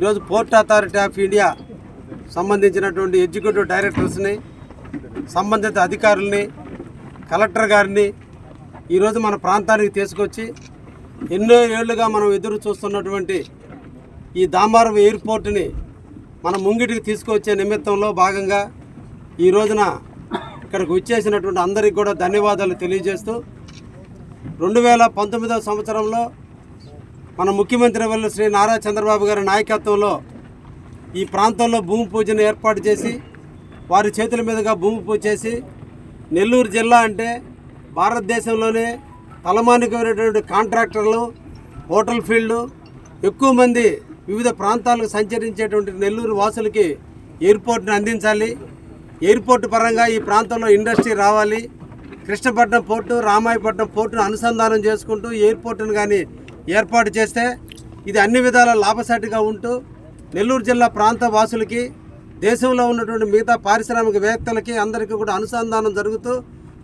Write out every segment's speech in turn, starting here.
ఈరోజు port authority of India సంబంధించినటువంటి executive డైరెక్టర్స్ని సంబంధిత అధికారుల్ని కలెక్టర్ గారిని ఈరోజు మన ప్రాంతానికి తీసుకొచ్చి ఎన్నో ఏళ్ళుగా మనం ఎదురు చూస్తున్నటువంటి ఈ దామారం ఎయిర్పోర్ట్ని మన ముంగిటికి తీసుకొచ్చే నిమిత్తంలో భాగంగా ఈ రోజున ఇక్కడికి వచ్చేసినటువంటి అందరికీ కూడా ధన్యవాదాలు తెలియజేస్తూ రెండు వేల పంతొమ్మిదవ సంవత్సరంలో మన ముఖ్యమంత్రి వర్యులు శ్రీ నారా చంద్రబాబు గారి నాయకత్వంలో ఈ ప్రాంతంలో భూమి పూజను ఏర్పాటు చేసి వారి చేతుల మీదుగా భూమి పూజ చేసి నెల్లూరు జిల్లా అంటే భారతదేశంలోనే తలమానికమైనటువంటి కాంట్రాక్టర్లు హోటల్ ఫీల్డ్ ఎక్కువ మంది వివిధ ప్రాంతాలకు సంచరించేటువంటి నెల్లూరు వాసులకి ఎయిర్పోర్ట్ని అందించాలి. ఎయిర్పోర్ట్ పరంగా ఈ ప్రాంతంలో ఇండస్ట్రీ రావాలి. కృష్ణపట్నం పోర్టు రామాయపట్నం పోర్టును అనుసంధానం చేసుకుంటూ ఎయిర్పోర్టును కానీ ఏర్పాటు చేస్తే ఇది అన్ని విధాల లాభసాటిగా ఉంటూ నెల్లూరు జిల్లా ప్రాంత వాసులకి దేశంలో ఉన్నటువంటి మిగతా పారిశ్రామికవేత్తలకి అందరికీ కూడా అనుసంధానం జరుగుతూ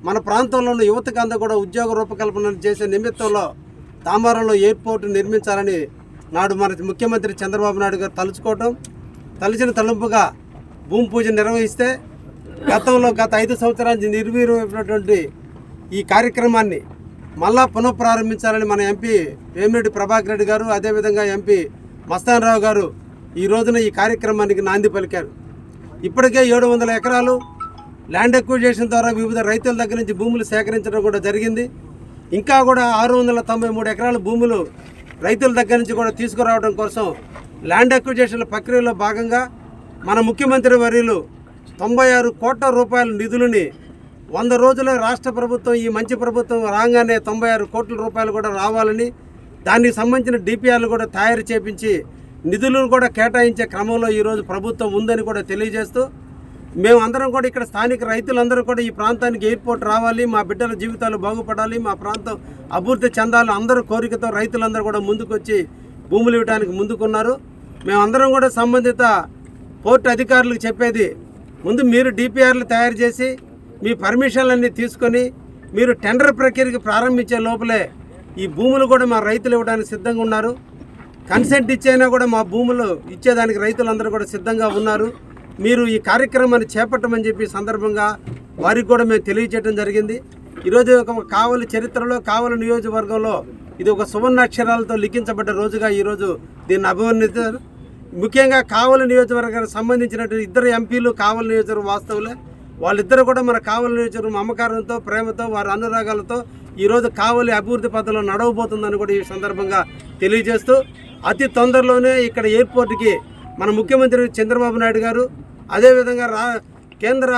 మన ప్రాంతంలో ఉన్న యువతకు అంతా కూడా ఉద్యోగ రూపకల్పన చేసే నిమిత్తంలో తామారంలో ఎయిర్పోర్ట్ నిర్మించాలని నాడు మన ముఖ్యమంత్రి చంద్రబాబు నాయుడు గారు తలుచుకోవటం తలిచిన తలుపుగా భూమి పూజ నిర్వహిస్తే గతంలో గత ఐదు సంవత్సరాల నుంచి నిర్వీర్యమైనటువంటి ఈ కార్యక్రమాన్ని మళ్ళా పునఃప్రారంభించాలని మన ఎంపీ వేమిరెడ్డి ప్రభాకర్ రెడ్డి గారు అదేవిధంగా ఎంపీ మస్తానరావు గారు ఈ రోజున ఈ కార్యక్రమానికి నాంది పలికారు. ఇప్పటికే ఏడు వందల ఎకరాలు ల్యాండ్ ఎక్విజేషన్ ద్వారా వివిధ రైతుల దగ్గర నుంచి భూములు సేకరించడం కూడా జరిగింది. ఇంకా కూడా ఆరు వందల తొంభై మూడు ఎకరాల భూములు రైతుల దగ్గర నుంచి కూడా తీసుకురావడం కోసం ల్యాండ్ ఎక్విజేషన్ ప్రక్రియలో భాగంగా మన ముఖ్యమంత్రి వర్యులు తొంభై ఆరు కోట్ల రూపాయల నిధులని వంద రోజుల రాష్ట్ర ప్రభుత్వం ఈ మంచి ప్రభుత్వం రాగానే తొంభై ఆరు కోట్ల రూపాయలు కూడా రావాలని దానికి సంబంధించిన డిపిఆర్లు కూడా తయారు చేపించి నిధులను కూడా కేటాయించే క్రమంలో ఈరోజు ప్రభుత్వం ఉందని కూడా తెలియజేస్తూ మేము అందరం కూడా ఇక్కడ స్థానిక రైతులందరూ కూడా ఈ ప్రాంతానికి ఎయిర్పోర్ట్ రావాలి మా బిడ్డల జీవితాలు బాగుపడాలి మా ప్రాంతం అభివృద్ధి చెందాలి అందరూ కోరికతో రైతులందరూ కూడా ముందుకొచ్చి భూములు ఇవ్వడానికి ముందుకున్నారు. మేమందరం కూడా సంబంధిత పోర్టు అధికారులకు చెప్పేది ముందు మీరు డిపిఆర్లు తయారు చేసి మీ పర్మిషన్లన్నీ తీసుకొని మీరు టెండర్ ప్రక్రియకి ప్రారంభించే లోపలే ఈ భూములు కూడా మా రైతులు ఇవ్వడానికి సిద్ధంగా ఉన్నారు. కన్సెంట్ ఇచ్చైనా కూడా మా భూములు ఇచ్చేదానికి రైతులందరూ కూడా సిద్ధంగా ఉన్నారు. మీరు ఈ కార్యక్రమాన్ని చేపట్టమని చెప్పి సందర్భంగా వారికి కూడా మేము తెలియజేయడం జరిగింది. ఈరోజు ఒక కావలి చరిత్రలో కావలి నియోజకవర్గంలో ఇది ఒక సువర్ణాక్షరాలతో లిఖించబడ్డ రోజుగా ఈరోజు దీన్ని అభివర్ణించారు ముఖ్యంగా కావలి నియోజకవర్గానికి సంబంధించినటువంటి ఇద్దరు ఎంపీలు కావలి నియోజకవర్గం వాస్తవులే. వాళ్ళిద్దరూ కూడా మన కావలి నియోజకవర్గం మమకారంతో ప్రేమతో వారి అనురాగాలతో ఈరోజు కావలి అభివృద్ధి పథంలో నడవబోతుందని కూడా ఈ సందర్భంగా తెలియజేస్తూ అతి తొందరలోనే ఇక్కడ ఎయిర్పోర్ట్కి మన ముఖ్యమంత్రి చంద్రబాబు నాయుడు గారు అదేవిధంగా రా కేంద్ర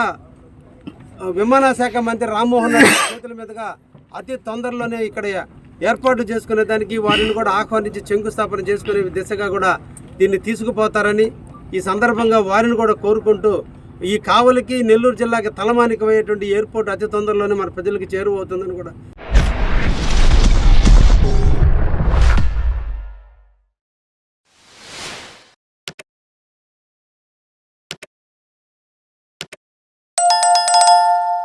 విమానశాఖ మంత్రి రామ్మోహన్ నాయుడు చేతుల మీదుగా అతి తొందరలోనే ఇక్కడ ఏర్పాటు చేసుకునే దానికి వారిని కూడా ఆహ్వానించి శంకుస్థాపన చేసుకునే దిశగా కూడా దీన్ని తీసుకుపోతారని ఈ సందర్భంగా వారిని కూడా కోరుకుంటూ ఈ కావలికి నెల్లూరు జిల్లాకి తలమానికమయ్యేటువంటి ఎయిర్పోర్ట్ అతి తొందరలోనే మన ప్రజలకు చేరువవుతుందని కూడా